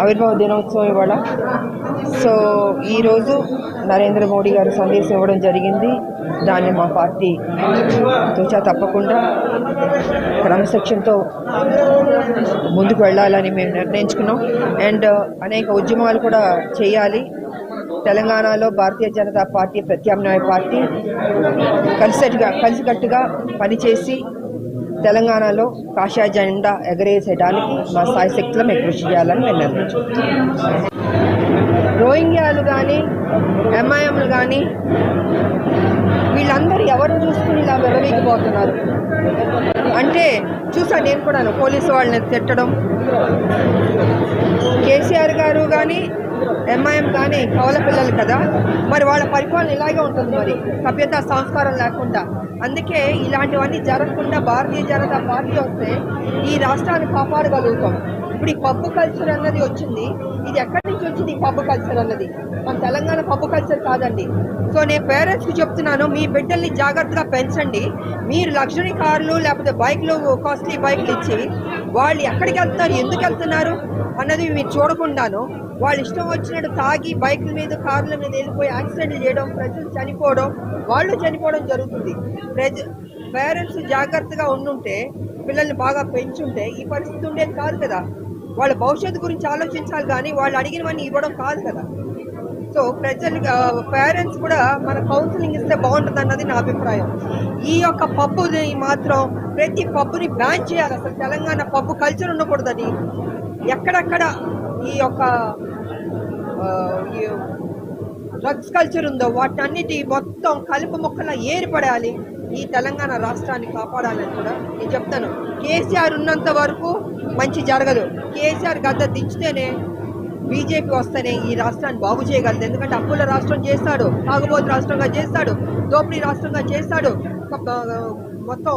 ఆవిర్భావ దినోత్సవం ఇవాళ. సో ఈరోజు నరేంద్ర మోడీ గారు సందేశం ఇవ్వడం జరిగింది. దాన్ని మా పార్టీ తూచా తప్పకుండా క్రమశిక్షణతో ముందుకు వెళ్ళాలని మేము నిర్ణయించుకున్నాం. అండ్ అనేక ఉద్యమాలు కూడా చేయాలి. తెలంగాణలో భారతీయ జనతా పార్టీ ప్రత్యామ్నాయ పార్టీ కలిసిగా కలిసికట్టుగా పనిచేసి తెలంగాణలో కాషాయ జెండా ఎగరేసేయడానికి మా సాయి శక్తిలో మేము కృషి చేయాలని మేము రోహింగ్యాలు కానీ ఎంఐఎంలు కానీ వీళ్ళందరూ ఎవరు చూసుకుని ఇలా విరవీగిపోతున్నారు? అంటే చూసాను నేను కూడాను పోలీసు వాళ్ళని తిట్టడం. కేసీఆర్ గారు కానీ ఎంఐఎం కానీ కవల పిల్లలు కదా? మరి వాళ్ళ పరిపాలన ఇలాగే ఉంటుంది మరి. సభ్యత సంస్కారం లేకుండా. అందుకే ఇలాంటివన్నీ జరగకుండా భారతీయ జనతా పార్టీ వస్తే ఈ రాష్ట్రాన్ని కాపాడగలుగుతాం. ఇప్పుడు ఈ పబ్బు కల్చర్ అన్నది వచ్చింది. ఇది ఎక్కడి నుంచి వచ్చింది ఈ పబ్బు కల్చర్ అన్నది? మన తెలంగాణ పబ్బు కల్చర్ కాదండి. సో నేను పేరెంట్స్కి చెప్తున్నాను మీ బిడ్డల్ని జాగ్రత్తగా పెంచండి. మీరు లగ్జరీ కార్లు లేకపోతే బైక్లు కాస్ట్లీ బైక్లు ఇచ్చి వాళ్ళు ఎక్కడికి వెళ్తున్నారు ఎందుకు వెళ్తున్నారు అన్నది మీరు చూడకుండాను వాళ్ళు ఇష్టం వచ్చినట్టు తాగి బైకుల మీద కార్ల మీద వెళ్ళిపోయి యాక్సిడెంట్లు చేయడం ప్రజలు చనిపోవడం వాళ్ళు చనిపోవడం జరుగుతుంది. ప్రజ పేరెంట్స్ జాగ్రత్తగా ఉండుంటే పిల్లల్ని బాగా పెంచుంటే ఈ పరిస్థితి ఉండేది కాదు కదా. వాళ్ళ భవిష్యత్తు గురించి ఆలోచించాలి కానీ వాళ్ళు అడిగినవన్నీ ఇవ్వడం కాదు కదా. సో ప్రజలు పేరెంట్స్ కూడా మన కౌన్సిలింగ్ ఇస్తే బాగుంటుంది అన్నది నా అభిప్రాయం. ఈ యొక్క పబ్బుని మాత్రం ప్రతి పబ్బుని బ్యాన్ చేయాలి. అసలు తెలంగాణ పబ్బు కల్చర్ ఉండకూడదని ఎక్కడెక్కడ ఈ యొక్క ఈ డ్రగ్స్ కల్చర్ ఉందో వాటన్నిటి మొత్తం కలుపు మొక్కలా ఏర్పడాలి. ఈ తెలంగాణ రాష్ట్రాన్ని కాపాడాలని కూడా నేను చెప్తాను. కేసీఆర్ ఉన్నంత వరకు మంచి జరగదు. కేసీఆర్ గద్ద దించితేనే బీజేపీ వస్తేనే ఈ రాష్ట్రాన్ని బాగు చేయగలదు. ఎందుకంటే అప్పుల రాష్ట్రం చేస్తాడు తాగుబోతు రాష్ట్రంగా చేస్తాడు దోపిడీ రాష్ట్రంగా చేస్తాడు. ఒక, మొత్తం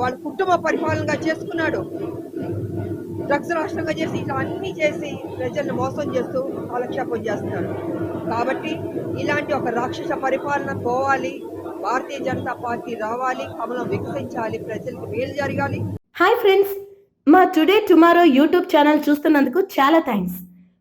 వాళ్ళ కుటుంబ పరిపాలనగా చేసుకున్నాడు. డ్రగ్స్ రాష్ట్రంగా చేసి ఇలా అన్ని చేసి ప్రజలను మోసం చేస్తూ కాలక్షేపం చేస్తున్నాడు కాబట్టి ఇలాంటి ఒక రాక్షస పరిపాలన పోవాలి. భారతీయ జనతా పార్టీ రావాలి అమలం వికసించాలి ప్రజలకు మేలు జరగాలి. హాయ్ ఫ్రెండ్స్ మా టుడే టుమారో యూట్యూబ్ ఛానల్ చూస్తున్నందుకు చాలా థ్యాంక్స్